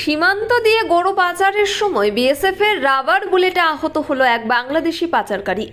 সীমান্ত দিয়ে গরু পাচারের সময় বিএসএফ এর রাবার বুলেটে আহত হলো এক বাংলাদেশি পাচারকারী।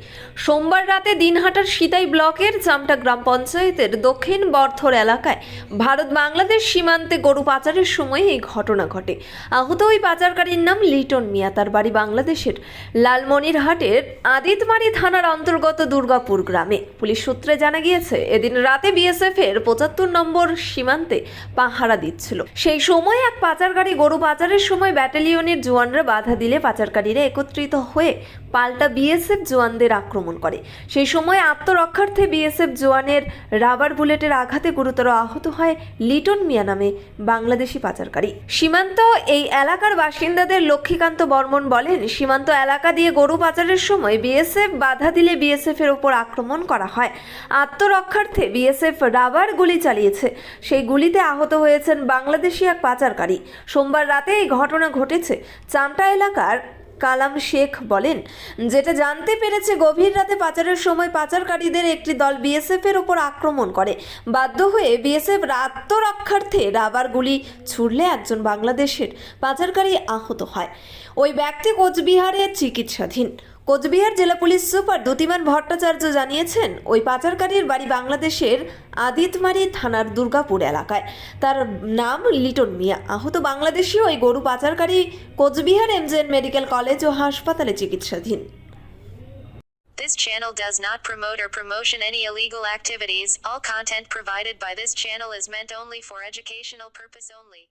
সোমবার রাতে দিনহাটার সিতাই ব্লকের চামটা গ্রাম পঞ্চায়েতের দক্ষিণ বর্থর এলাকায় ভারত বাংলাদেশ সীমান্তে গরু পাচারের সময় এই ঘটনা ঘটে। আহত ওই পাচারকারীর নাম লিটন মিয়া। তার বাড়ি বাংলাদেশের লালমনিরহাটের আদিতমারি থানার অন্তর্গত দুর্গাপুর গ্রামে। পুলিশ সূত্রে জানা গিয়েছে, এদিন রাতে বিএসএফ এর পঁচাত্তর নম্বর সীমান্তে পাহারা দিচ্ছিল। সেই সময় এক পাচারকারী গরু পাচারের সময় ব্যাটালিয়নের জোয়ানরা বাধা দিলে পাচারকারীরা একত্রিত হয়ে পাল্টা বিএসএফ জোয়ানদের আক্রমণ করে। সেই সময় আত্মরক্ষার্থে বিএসএফ জোয়ানের রাবার বুলেটের আঘাতে গুরুতর আহত হয় লিটন মিয়া নামে বাংলাদেশি পাচারকারী। সীমান্ত এই এলাকার বাসিন্দাদের লক্ষ্মীকান্ত বর্মন বলেন, সীমান্ত এলাকা দিয়ে গরু পাচারের সময় বিএসএফ বাধা দিলে বিএসএফ এর ওপর আক্রমণ করা হয়। আত্মরক্ষার্থে বিএসএফ রাবার গুলি চালিয়েছে। সেই গুলিতে আহত হয়েছেন বাংলাদেশি এক পাচারকারী। রাতে এই ঘটনা ঘটেছে। চামটা এলাকার কালাম শেখ বলেন, যেটা জানতে পেরেছে গভীর রাতে পাচারের সময় পাচারকারীদের একটি দল বিএসএফ এর ওপর আক্রমণ করে। বাধ্য হয়ে বিএসএফ আত্মরক্ষার্থে রাবার গুলি ছুড়লে একজন বাংলাদেশের পাচারকারী আহত হয়। ওই ব্যক্তি কোচবিহারে চিকিৎসাধীন। কোচবিহার জেলা পুলিশ সুপার দ্যুতিমান ভট্টাচার্য জানিয়েছেন ওই পাচারকারীর বাড়ি বাংলাদেশের আদিতমারি থানার দুর্গাপুর এলাকায় তার নাম লিটন মিয়া আহত বাংলাদেশি ওই গরু পাচারকারী কোচবিহার এমজেএন মেডিকেল কলেজ ও হাসপাতালে চিকিৎসাধীন This channel does not promote or promotion any illegal activities. All content provided by this channel is meant only for educational purpose only.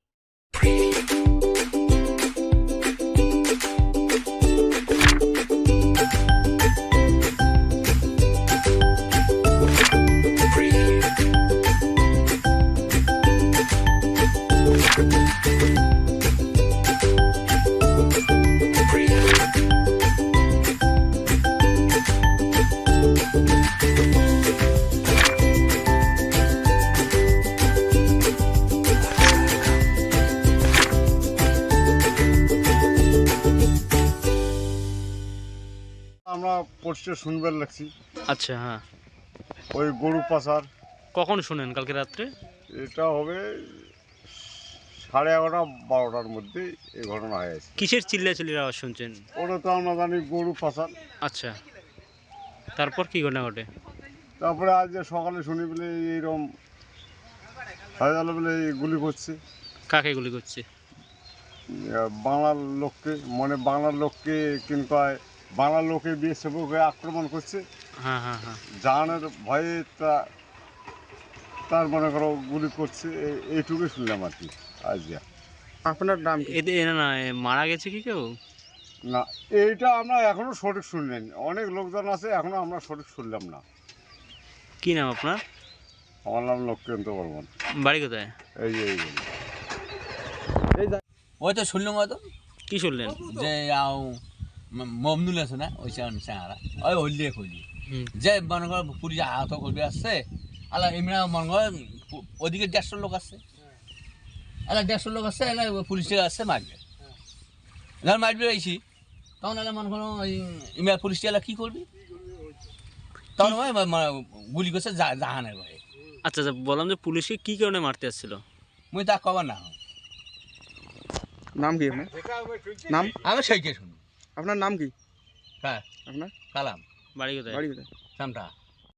আমরা পোস্টে শুনবার লাগছি। আচ্ছা হ্যাঁ। ওই গরু পাচার। কখন শুনেন? কালকে রাত্রে? এটা হবে সাড়ে এগারোটা বারোটার মধ্যে এই ঘটনা হয়েছে কিসের চিল্লাচিল্লির আওয়াজ শুনছেন? ওটা তো আমরা জানি গরু পাচার। আচ্ছা। তারপর কি ঘটনা ঘটে? তারপরে আজ যে সকালে শুনি বলে এইরকম হয়ে গেল বলে এই গুলি করছে। কাকে গুলি করছে? বাংলার লোককে মানে বাংলার লোককে কিন্তু বাংলার লোকে বিএসএফকে আক্রমণ করছে। হ্যাঁ হ্যাঁ হ্যাঁ। জাহানের ভয়ে তা তার মনে করো গুলি করছে। এই- এইটুকুই শুনলাম আর কি আজ আপনার নাম এতে না মারা গেছে কি কেউ? না এইটা আমরা এখনও সঠিক শুনলেন অনেক লোকজন আছে এখনও আমরা সঠিক শুনলাম না। কি নাম আপনার? আমার নাম লক্ষ্মীকান্ত বর্মন। বাড়ি কোথায়? এই যে এই। ওই তো শুনলাম হয়তো। কি শুনলেন? যে মমনুল আছে না? ওই চাঙারা ওই হইলে হইলি যে মনে কর পুলিশ আহত করবে আসছে আলা এমনি মনে কর ওদিকে দেড়শো লোক আছে। আলা দেড়শো লোক আছে এলা পুলিশে আসছে মারবে। ধর মারবে আইসি তখন এলা মনে করো ওই ইমরা পুলিশ এলা কি করবি? তখন গুলি করছে জাহানের ভয়ে। আচ্ছা আচ্ছা বললাম যে পুলিশকে কি কারণে মারতে আসছিল? মুই তা কবার না। নাম কি? নাম? আমি সেইকে শুনি। আপনার নাম কি? হ্যাঁ আপনার? কালাম। বাড়ি কোথায়? বাড়ি কোথায়? সামটা।